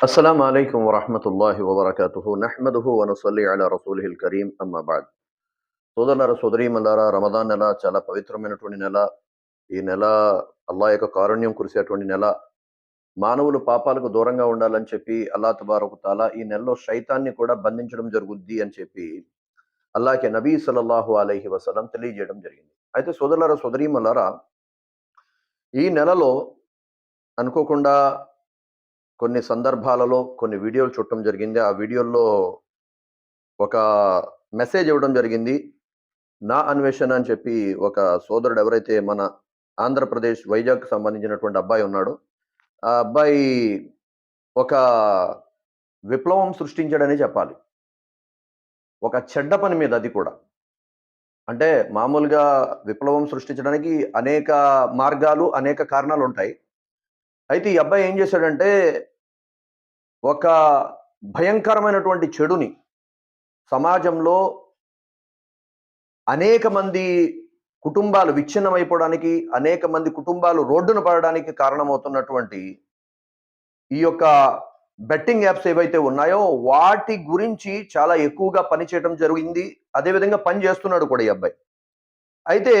السلام عليكم ورحمة الله وبركاته نحمده ونصلي على رسوله الكريم أما بعد సోదరులారా సోదరీమల్లారా రమదాన్ నెల చాలా పవిత్రమైనటువంటి నెల ఈ నెల అల్లా యొక్క కారుణ్యం కురిసేటువంటి నెల మానవులు పాపాలకు దూరంగా ఉండాలని చెప్పి అల్లా తబారకు తాలా ఈ నెలలో శైతాన్ని కూడా బంధించడం జరుగుద్ది అని చెప్పి అల్లాకి నబీ సల్లల్లాహు అలైహి వసలం తెలియజేయడం జరిగింది అయితే సోదరులారా సోదరీమల్లారా ఈ నెలలో అనుకోకుండా కొన్ని సందర్భాలలో కొన్ని వీడియోలు చూడటం జరిగింది. ఆ వీడియోల్లో ఒక మెసేజ్ ఇవ్వడం జరిగింది. నా అన్వేషణ అని చెప్పి ఒక సోదరుడు ఎవరైతే మన ఆంధ్రప్రదేశ్ వైజాగ్ సంబంధించినటువంటి అబ్బాయి ఉన్నాడో ఆ అబ్బాయి ఒక విప్లవం సృష్టించాడని చెప్పాలి. ఒక చెడ్డ పని మీద అది కూడా. అంటే మామూలుగా విప్లవం సృష్టించడానికి అనేక మార్గాలు అనేక కారణాలు ఉంటాయి. అయితే ఈ అబ్బాయి ఏం చేశాడంటే ఒక భయంకరమైనటువంటి చెడుని సమాజంలో అనేక మంది కుటుంబాలు విచ్ఛిన్నమైపోవడానికి అనేక మంది కుటుంబాలు రోడ్డున పడడానికి కారణమవుతున్నటువంటి ఈ యొక్క బెట్టింగ్ యాప్స్ ఏవైతే ఉన్నాయో వాటి గురించి చాలా ఎక్కువగా పనిచేయడం జరిగింది. అదేవిధంగా పని చేస్తున్నాడు కూడా ఈ అబ్బాయి. అయితే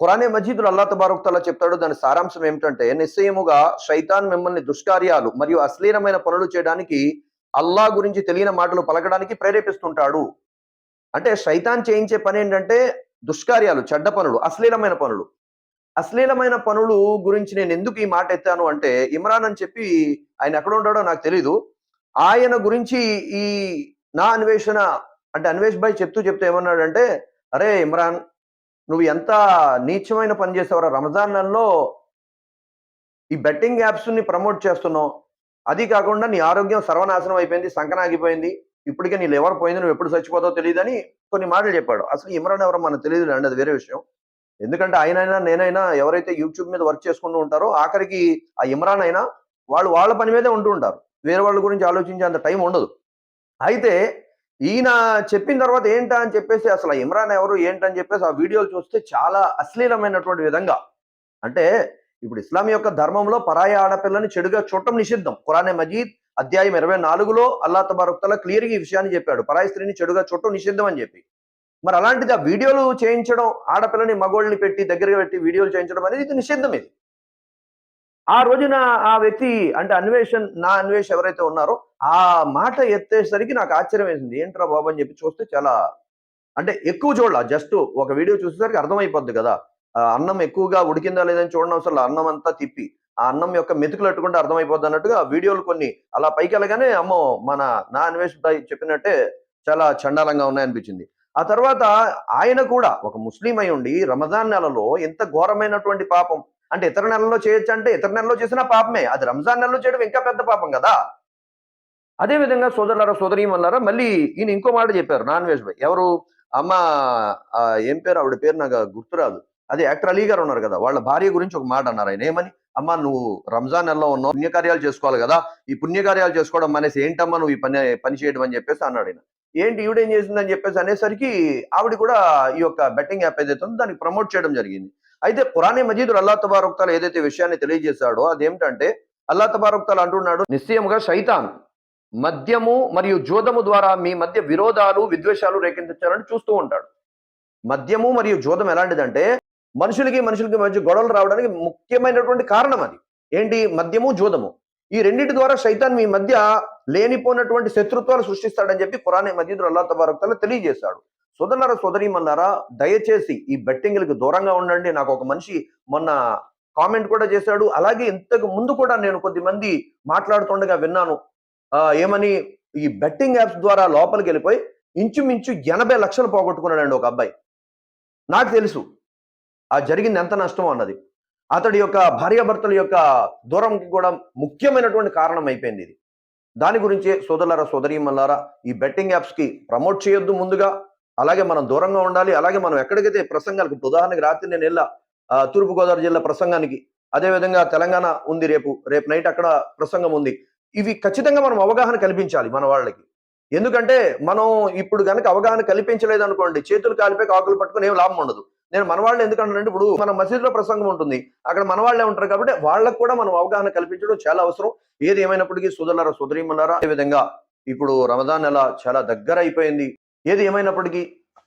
ఖురానే మజీదులు అల్లా తబారుక్ తలా చెప్తాడు దాని సారాంశం ఏమిటంటే నిశ్చయముగా శైతాన్ మిమ్మల్ని దుష్కార్యాలు మరియు అశ్లీలమైన పనులు చేయడానికి అల్లా గురించి తెలియని మాటలు పలకడానికి ప్రేరేపిస్తుంటాడు. అంటే శైతాన్ చేయించే పని ఏంటంటే దుష్కార్యాలు చెడ్డ పనులు అశ్లీలమైన పనులు. అశ్లీలమైన పనులు గురించి నేను ఎందుకు ఈ మాట ఎత్తాను అంటే ఇమ్రాన్ అని చెప్పి ఆయన ఎక్కడ ఉంటాడో నాకు తెలీదు. ఆయన గురించి ఈ నా అన్వేషణ అంటే అన్వేష్ భాయ్ చెప్తూ చెప్తూ ఏమన్నాడంటే అరే ఇమ్రాన్ నువ్వు ఎంత నీచమైన పని చేసావురా? రంజాన్ నెలలో ఈ బెట్టింగ్ యాప్స్ని ప్రమోట్ చేస్తున్నావు. అది కాకుండా నీ ఆరోగ్యం సర్వనాశనం అయిపోయింది సంకనాగిపోయింది. ఇప్పటికే నీ ఎవరు పోయింది నువ్వు ఎప్పుడు చచ్చిపోతావు తెలియదని కొన్ని మాటలు చెప్పాడు. అసలు ఇమ్రాన్ ఎవరో మనకు తెలియదు అండి అది వేరే విషయం. ఎందుకంటే ఆయనైనా నేనైనా ఎవరైతే యూట్యూబ్ మీద వర్క్ చేసుకుంటూ ఉంటారో ఆఖరికి ఆ ఇమ్రాన్ అయినా వాళ్ళు వాళ్ళ పని మీదే ఉంటూ ఉంటారు. వేరే వాళ్ళ గురించి ఆలోచించే అంత టైం ఉండదు. అయితే ఈయన చెప్పిన తర్వాత ఏంటా అని చెప్పేసి అసలు ఇమ్రాన్ ఎవరు ఏంటని చెప్పేసి ఆ వీడియోలు చూస్తే చాలా అశ్లీలమైనటువంటి విధంగా. అంటే ఇప్పుడు ఇస్లాం యొక్క ధర్మంలో పరాయి ఆడపిల్లని చెడుగా చూడటం నిషిద్ధం. ఖురానే మజీద్ అధ్యాయం ఇరవై నాలుగులో అల్లా తబారుక్తల క్లియర్గా ఈ విషయాన్ని చెప్పాడు. పరాయి స్త్రీని చెడుగా చూడటం నిషిద్ధం అని చెప్పి. మరి అలాంటిది ఆ వీడియోలు చేయించడం ఆడపిల్లని మగోళ్ళని పెట్టి దగ్గరగా పెట్టి వీడియోలు చేయించడం అనేది ఇది నిషిద్ధం ఇది. ఆ రోజున ఆ వ్యక్తి అంటే అన్వేషణ్ నా అన్వేష్ ఎవరైతే ఉన్నారో ఆ మాట ఎత్తేసరికి నాకు ఆశ్చర్యం వేసింది. ఏంట్రా బాబు? అని చెప్పి చూస్తే చాలా అంటే ఎక్కువ చూడాల. జస్ట్ ఒక వీడియో చూసేసరికి అర్థమైపోద్ది కదా. ఆ అన్నం ఎక్కువగా ఉడికిందా లేదని చూడడం అసలు అన్నం అంతా తిప్పి ఆ అన్నం యొక్క మెతుకులు అట్టుకుంటే అర్థమైపోద్ది అన్నట్టుగా ఆ వీడియోలు కొన్ని అలా పైకి వెళ్ళగానే అమ్మో మన నా అన్వేషణ చెప్పినట్టే చాలా చండాలంగా ఉన్నాయనిపించింది. ఆ తర్వాత ఆయన కూడా ఒక ముస్లిం అయి ఉండి రమజాన్ నెలలో ఎంత ఘోరమైనటువంటి పాపం. అంటే ఇతర నెలలో చేయొచ్చు అంటే ఇతర నెలలో చేసిన పాపమే. అది రంజాన్ నెలలో చేయడం ఇంకా పెద్ద పాపం కదా. అదే విధంగా సోదరులారా సోదరీమన్నారా మళ్ళీ ఈయన ఇంకో మాట చెప్పారు నాన్ వెజ్ భాయ్ ఎవరు? అమ్మ ఏం పేరు? ఆవిడ పేరు నాకు గుర్తురాదు అదే యాక్టర్ అలీ గారు ఉన్నారు కదా వాళ్ళ భార్య గురించి ఒక మాట అన్నారు ఆయన. ఏమని? అమ్మా నువ్వు రంజాన్ నెలలో ఉన్నావు పుణ్యకార్యాలు చేసుకోవాలి కదా ఈ పుణ్యకార్యాలు చేసుకోవడం అనేసి ఏంటమ్మా నువ్వు ఈ పని పని చేయడం అని చెప్పేసి అన్నాడు ఆయన. ఏంటి ఈవిడేం చేసిందని చెప్పేసి అనేసరికి ఆవిడ కూడా ఈ యొక్క బెట్టింగ్ యాప్ ఏదైతే ఉందో దానికి ప్రమోట్ చేయడం జరిగింది. అయితే పురాణే మజీదులు అల్లా తబారుక్తాలు ఏదైతే విషయాన్ని తెలియజేశాడో అదేమిటంటే అల్లా తబారుక్తాలు అంటున్నాడు నిశ్చయముగా శైతాన్ మద్యము మరియు జోదము ద్వారా మీ మధ్య విరోధాలు విద్వేషాలు రేకెత్తించాలని చూస్తూ ఉంటాడు. మద్యము మరియు జోదం ఎలాంటిదంటే మనుషులకి మనుషులకి మధ్య గొడవలు రావడానికి ముఖ్యమైనటువంటి కారణం అది. ఏంటి? మద్యము జోదము. ఈ రెండింటి ద్వారా సైతాన్ మీ మధ్య లేనిపోయినటువంటి శత్రుత్వాలు సృష్టిస్తాడని చెప్పి పురాణే మజీదులు అల్లా తబారక్తలో తెలియజేశాడు. సోదరులారా సోదరీమన్నారా దయచేసి ఈ బెట్టింగ్లకు దూరంగా ఉండండి. నాకు ఒక మనిషి మొన్న కామెంట్ కూడా చేశాడు. అలాగే ఇంతకు ముందు కూడా నేను కొద్దిమంది మాట్లాడుతుండగా విన్నాను. ఏమని ఈ బెట్టింగ్ యాప్స్ ద్వారా లోపలికి వెళ్ళిపోయి ఇంచుమించు ఎనభై లక్షలు పోగొట్టుకున్నాడండి ఒక అబ్బాయి. నాకు తెలుసు. ఆ జరిగింది ఎంత నష్టం అన్నది. అతడి యొక్క భార్యాభర్తల యొక్క దూరంకి కూడా ముఖ్యమైనటువంటి కారణం అయిపోయింది ఇది. దాని గురించి సోదరులారా సోదరీమల్లారా ఈ బెట్టింగ్ యాప్స్కి ప్రమోట్ చేయొద్దు ముందుగా. అలాగే మనం దూరంగా ఉండాలి. అలాగే మనం ఎక్కడికైతే ప్రసంగాలకు ఇప్పుడు ఉదాహరణకి రాత్రి నేను వెళ్ళా ఆ, తూర్పుగోదావరి జిల్లా ప్రసంగానికి. అదేవిధంగా తెలంగాణ ఉంది రేపు. రేపు నైట్ అక్కడ ప్రసంగం ఉంది. ఇవి ఖచ్చితంగా మనం అవగాహన కల్పించాలి మన వాళ్ళకి. ఎందుకంటే మనం ఇప్పుడు కనుక అవగాహన కల్పించలేదు అనుకోండి చేతులు కాలిపోయి ఆకులు పట్టుకుని ఏం లాభం ఉండదు. నేను మన వాళ్ళు ఎందుకంటానంటే ఇప్పుడు మన మసీదులో ప్రసంగం ఉంటుంది. అక్కడ మన వాళ్ళే ఉంటారు కాబట్టి వాళ్ళకు కూడా మనం అవగాహన కల్పించడం చాలా అవసరం. ఏది ఏమైనప్పటికీ సుదలరా సుదరీమన్నారా విధంగా ఇప్పుడు రమదాన్ నెల చాలా దగ్గర అయిపోయింది. ఏది ఏమైనప్పటికీ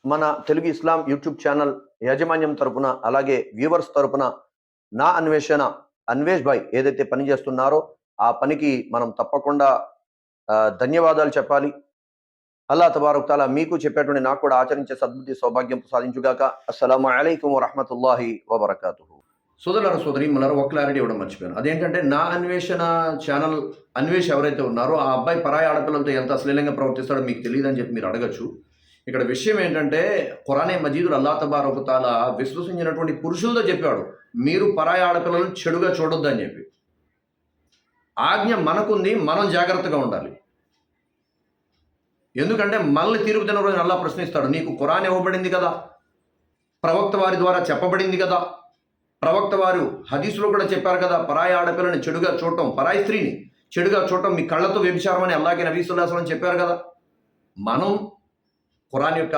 మన తెలుగు ఇస్లాం యూట్యూబ్ ఛానల్ యాజమాన్యం తరపున అలాగే వ్యూవర్స్ తరపున నా అన్వేషణ అన్వేష్ భాయ్ ఏదైతే పని చేస్తున్నారో ఆ పనికి మనం తప్పకుండా ధన్యవాదాలు చెప్పాలి. అల్లా తబారుక్ తాలా మీకు చెప్పేటువంటి నాకు కూడా ఆచరించే సద్బుద్ధి సౌభాగ్యం సాధించుగాక. అస్సలం అయికం వరహమతుల్లాహి వబర్కాతు సోదరుల సోదరి మన ఒక క్లారిటీ ఇవ్వడం మర్చిపోయాను. అదేంటంటే నా అన్వేషణ ఛానల్ అన్వేష్ ఎవరైతే ఉన్నారో ఆ అబ్బాయి పరాయి ఆడపిల్లలతో ఎంత అశ్లీలంగా ప్రవర్తిస్తాడో మీకు తెలియదని చెప్పి మీరు అడగచ్చు. ఇక్కడ విషయం ఏంటంటే ఖురానే మజీదు అల్లా తబారక్ తాలా విశ్వసించినటువంటి పురుషులతో చెప్పాడు మీరు పరాయి ఆడపిల్లలను చెడుగా చూడొద్దని చెప్పి. ఆజ్ఞ మనకుంది మనం జాగ్రత్తగా ఉండాలి. ఎందుకంటే మళ్ళీ తీర్పు దిన రోజున అల్లా ప్రశ్నిస్తాడు నీకు ఖురాన్ ఇవ్వబడింది కదా? ప్రవక్త వారి ద్వారా చెప్పబడింది కదా? ప్రవక్త వారు హదీసులో కూడా చెప్పారు కదా పరాయి ఆడపిల్లని చెడుగా చూడటం పరాయి స్త్రీని చెడుగా చూడటం మీ కళ్ళతో వ్యభిచారం అని అల్లాగే అని చెప్పారు కదా? మనం ఖురాన్ యొక్క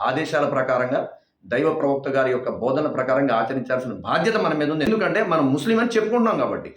ఆదేశాల ప్రకారంగా దైవ ప్రవక్త గారి యొక్క బోధన ప్రకారంగా ఆచరించాల్సిన బాధ్యత మన మీద ఉంది. ఎందుకంటే మనం ముస్లిం అని చెప్పుకుంటున్నాం కాబట్టి.